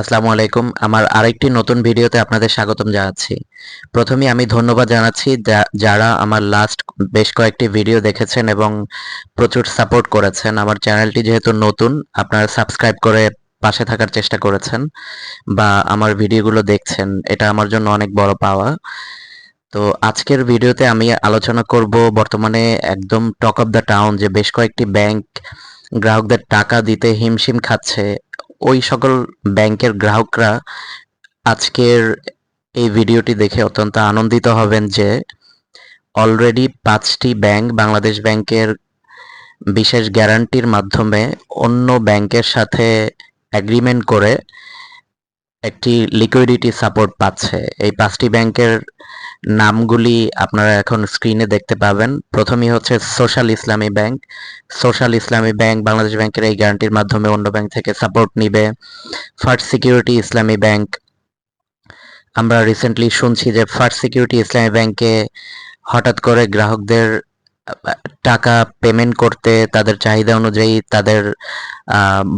আসসালামু আলাইকুম। আমার আরেকটি নতুন ভিডিওতে আপনাদের স্বাগতম জানাচ্ছি। প্রথমে আমি ধন্যবাদ জানাচ্ছি যারা আমার লাস্ট বেশ কয়েকটি ভিডিও দেখেছেন এবং প্রচুর সাপোর্ট করেছেন। আমার চ্যানেলটি যেহেতু নতুন, আপনারা সাবস্ক্রাইব করে পাশে থাকার চেষ্টা করেছেন বা আমার ভিডিওগুলো দেখছেন, এটা আমার জন্য অনেক বড় পাওয়া। তো আজকের ভিডিওতে আমি আলোচনা করব বর্তমানে একদম টক অফ দ্য টাউন যে বেশ কয়েকটি ব্যাংক গ্রাহকদের টাকা দিতে হিমশিম খাচ্ছে। ওই সকল ব্যাংকের গ্রাহকরা আজকের এই ভিডিওটি দেখে অত্যন্ত আনন্দিত হবেন যে অলরেডি পাঁচটি ব্যাংক বাংলাদেশ ব্যাংকের বিশেষ গ্যারান্টির মাধ্যমে অন্য ব্যাংকের সাথে অ্যাগ্রিমেন্ট করে একটি লিকুইডিটি সাপোর্ট পাচ্ছে। এই পাঁচটি ব্যাংকের নামগুলি আপনারা এখন স্ক্রিনে দেখতে পাবেন। প্রথমেই হচ্ছে social Islami bank social Islami bank Bangladesh ব্যাংকের এই গ্যারান্টির মাধ্যমে অন্য ব্যাংক থেকে সাপোর্ট নিবে। ফার্স্ট সিকিউরিটি ইসলামী ব্যাংক আমরা রিসেন্টলি শুনছি যে ফার্স্ট সিকিউরিটি ইসলামী ব্যাংকে হঠাৎ করে গ্রাহকদের টাকা পেমেন্ট করতে, তাদের চাহিদা অনুযায়ী তাদের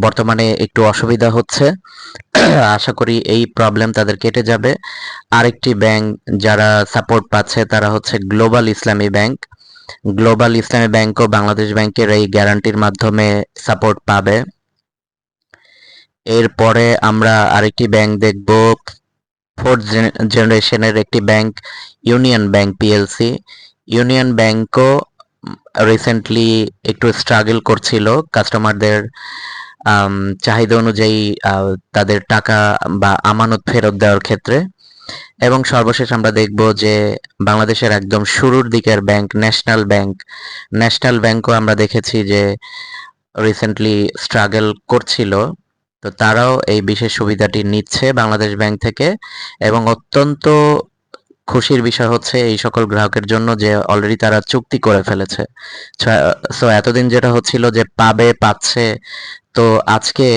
বর্তমানে একটু অসুবিধা হচ্ছে। আশা করি এই প্রবলেম তাদের কেটে যাবে। আরেকটি ব্যাংক যারা সাপোর্ট পাচ্ছে তারা হচ্ছে গ্লোবাল ইসলামী ব্যাংক গ্লোবাল ইসলামী ব্যাংকও বাংলাদেশ ব্যাংকের এই গ্যারান্টির মাধ্যমে সাপোর্ট পাবে। এরপরে আমরা আরেকটি ব্যাংক দেখব ফোর্থ জেনারেশনের একটি bank union bank PLC union ব্যাংকও recently একটু স্ট্রাগল করছিল কাস্টমারদের চাহিদা অনুযায়ী তাদের টাকা বা আমানত ফেরত দেওয়ার ক্ষেত্রে। এবং সর্বশেষ আমরা দেখব যে বাংলাদেশের একদম শুরুর দিকের ব্যাংক ন্যাশনাল ব্যাংক ন্যাশনাল ব্যাংকও আমরা দেখেছি যে রিসেন্টলি স্ট্রাগল করছিল। তো তারাও এই বিশেষ সুবিধাটি নিচ্ছে বাংলাদেশ ব্যাংক থেকে এবং অত্যন্ত খুশির বিষয় হচ্ছে এই সকল গ্রাহকের জন্য যে অলরেডি তারা চুক্তি করে ফেলেছে। সো এতদিন যেটা হচ্ছিল যে পাবে, পাচ্ছে, তো আজকে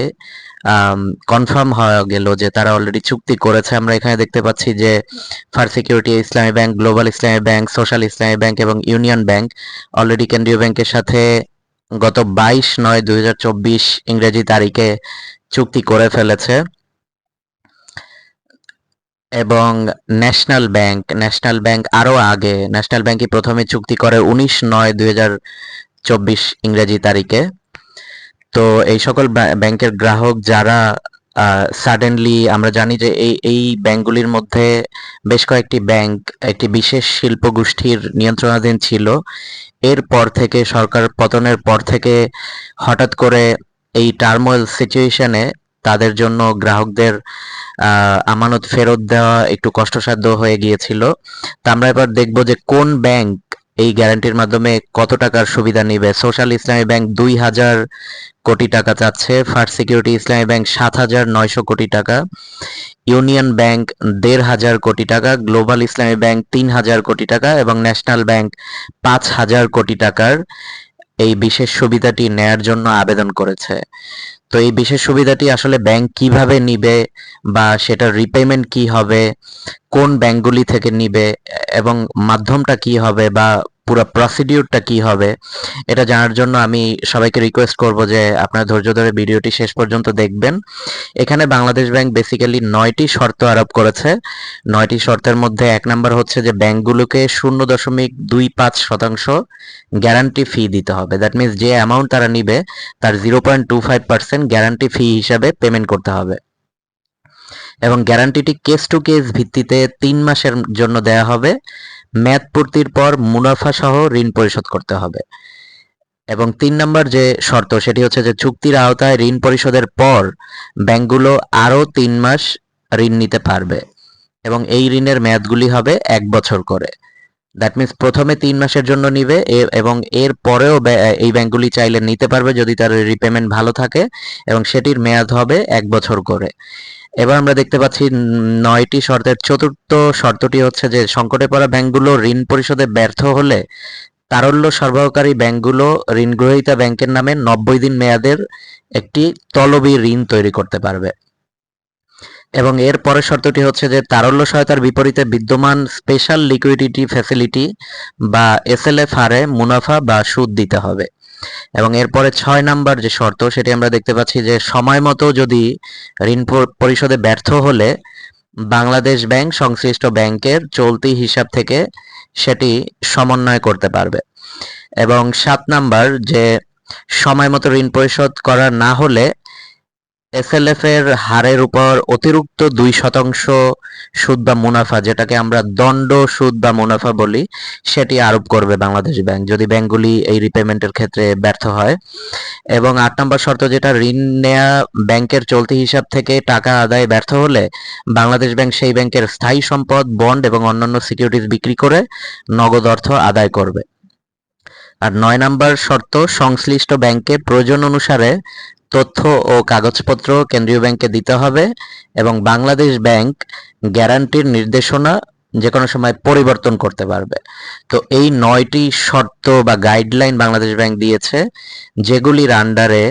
কনফার্ম হয়ে গেল যে তারা অলরেডি চুক্তি করেছে। আমরা এখানে দেখতে পাচ্ছি যে first security Islami bank global Islami bank social Islami bank এবং ইউনিয়ন ব্যাংক অলরেডি কেন্দ্রীয় ব্যাংকের সাথে গত বাইশ নয় দুই ইংরেজি তারিখে চুক্তি করে ফেলেছে। এবং ন্যাশনাল ব্যাংক ন্যাশনাল ব্যাংক আরও আগে ন্যাশনাল ব্যাংকই প্রথমে চুক্তি করে উনিশ নয় দুই ইংরেজি তারিখে। তো এই সকল ব্যাংকের গ্রাহক যারা সাডেনলি আমরা জানি যে এই এই ব্যাংকগুলির মধ্যে বেশ কয়েকটি ব্যাংক, একটি বিশেষ শিল্প গোষ্ঠীর নিয়ন্ত্রণাধীন ছিল। এরপর থেকে সরকার পতনের পর থেকে হঠাৎ করে এই টার্মোয়েল সিচুয়েশনে তাদের জন্য গ্রাহকদের আমানত ফেরত দেওয়া একটু কষ্টসাধ্য হয়ে গিয়েছিল। তা আমরা এবার দেখব যে কোন ব্যাংক এই গ্যারান্টির মাধ্যমে কত টাকার সুবিধা নিবে। সোশ্যাল ইসলামী ব্যাংক দুই হাজার কোটি টাকা চাচ্ছে, ফার্স্ট সিকিউরিটি ইসলামী ব্যাংক সাত হাজার নয়শো কোটি টাকা, ইউনিয়ন ব্যাংক দেড় হাজার কোটি টাকা, গ্লোবাল ইসলামী ব্যাংক তিন হাজার কোটি টাকা এবং ন্যাশনাল ব্যাংক পাঁচ হাজার কোটি টাকার এই বিশেষ সুবিধাটি নেয়ার জন্য আবেদন করেছে। তো এই বিশেষ সুবিধাটি আসলে ব্যাংক কীভাবে নিবে বা সেটার রিপেমেন্ট কি হবে, কোন ব্যাংকগুলি থেকে নিবে, এবং মাধ্যমটা কি হবে বা পুরো প্রসিডিউরটা কি হবে, এটা জানার জন্য আমি সবাইকে রিকোয়েস্ট করব যে আপনারা ধৈর্য ধরে ভিডিওটি শেষ পর্যন্ত দেখবেন। এখানে বাংলাদেশ ব্যাংক বেসিক্যালি নয়টি শর্ত আরোপ করেছে। নয়টি শর্তের মধ্যে এক নাম্বার হচ্ছে যে ব্যাংকগুলোকে শূন্য দশমিক দুই পাঁচ শতাংশ গ্যারান্টি ফি দিতে হবে। দ্যাট মিনস যে অ্যামাউন্ট তারা নিবে, তার zero point two five percent guarantee fee হিসাবে পেমেন্ট করতে হবে। এবং গ্যারান্টিটি কেস টু কেস ভিত্তিতে তিন মাসের জন্য দেয়া হবে। মেয়াদ পূর্তির পর মুনাফা সহ ঋণ পরিশোধ করতে হবে। এবং তিন নম্বর যে শর্ত, সেটি হচ্ছে যে চুক্তির আওতায় ঋণ পরিশোধের পর ব্যাংকগুলো আরও তিন মাস ঋণ নিতে পারবে। এবং এই ঋণের মেয়াদগুলি হবে এক বছর করে। দ্যাট মিন্স প্রথমে তিন মাসের জন্য নিবে এবং এর পরেও এই ব্যাংকগুলি চাইলে নিতে পারবে যদি তার রিপেমেন্ট ভালো থাকে, এবং সেটির মেয়াদ হবে এক বছর করে। এবার আমরা দেখতে পাচ্ছি নয়টি শর্তের। চতুর্থ শর্তটি হচ্ছে যে সংকটে পড়া ব্যাংকগুলো ঋণ পরিশোধে ব্যর্থ হলে তারল্য সরবরাহকারী ব্যাংকগুলো ঋণ গ্রহীতা ব্যাংকের নামে নব্বই দিন মেয়াদের একটি তলবি ঋণ তৈরি করতে পারবে। এবং এর পরের শর্তটি হচ্ছে যে তারল্য সহায়তার বিপরীতে বিদ্যমান স্পেশাল লিকুইডিটি ফ্যাসিলিটি বা এসএলএফ হারে মুনাফা বা সুদ দিতে হবে। এবং এরপরে ছয় নাম্বার যে শর্ত, সেটি আমরা দেখতে পাচ্ছি যে সময় মতো যদি ঋণ পরিশোধে ব্যর্থ হলে বাংলাদেশ ব্যাংক সংশ্লিষ্ট ব্যাংকের চলতি হিসাব থেকে সেটি সমন্বয় করতে পারবে। এবং সাত নাম্বার যে সময় মতো ঋণ পরিশোধ করা না হলে এসএলএফ এর হারের উপর অতিরিক্ত দুই শতাংশ সুদ বা মুনাফা, যেটাকে আমরা দণ্ড সুদ বা মুনাফা বলি, সেটি আরোপ করবে বাংলাদেশ ব্যাংক যদি ব্যাংকগুলি এই রিপেমেন্টের ক্ষেত্রে ব্যর্থ হয়। এবং আট নম্বর শর্ত যেটা, ঋণ নেয়া ব্যাংকের চলতি হিসাব থেকে টাকা আদায় ব্যর্থ হলে বাংলাদেশ ব্যাংক সেই ব্যাংকের স্থায়ী সম্পদ, বন্ড এবং অন্যান্য সিকিউরিটিজ বিক্রি করে নগদ অর্থ আদায় করবে। আর নয় নাম্বার শর্ত, সংশ্লিষ্ট ব্যাংকে প্রয়োজন অনুসারে তথ্য ও কাগজপত্র কেন্দ্রীয় ব্যাংকে দিতে হবে এবং বাংলাদেশ ব্যাংক গ্যারান্টির নির্দেশনা যে কোনো সময় পরিবর্তন করতে পারবে। তো এই নয়টি শর্ত বা গাইডলাইন বাংলাদেশ ব্যাংক দিয়েছে, যেগুলির আন্ডারে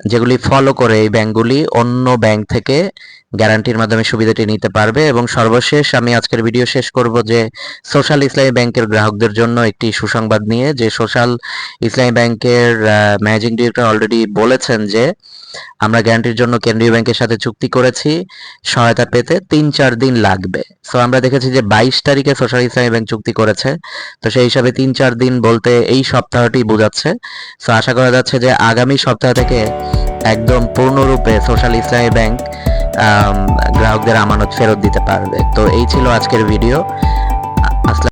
যেগুলি ফলো করে এই ব্যাংকগুলি অন্য ব্যাংক থেকে গ্যারান্টির মাধ্যমে সুবিধাটি নিতে পারবে এবং সর্বশেষ আমি আজকের ভিডিও শেষ করব যে সোশ্যাল ইসলামী ব্যাংকের গ্রাহকদের জন্য একটি সুসংবাদ নিয়ে যে সোশ্যাল ইসলামী ব্যাংকের ম্যানেজিং ডিরেক্টর অলরেডি বলেছেন যে আমরা গ্যারান্টির জন্য কেন্দ্রীয় ব্যাংকের সাথে চুক্তি করেছি, সহায়তা পেতে তিন চার দিন লাগবে। সো আমরা দেখেছি যে বাইশ তারিখে সোশ্যাল ইসলামী ব্যাংক চুক্তি করেছে। তো সেই হিসাবে তিন চার দিন বলতে এই সপ্তাহটি বোঝাচ্ছে। সো আশা করা যাচ্ছে যে আগামী সপ্তাহ থেকে একদম পূর্ণরূপে সোশ্যাল ইসলামী ব্যাংক গ্রাহকদের আমানত ফেরত দিতে পারবে। তো এই ছিল আজকের ভিডিও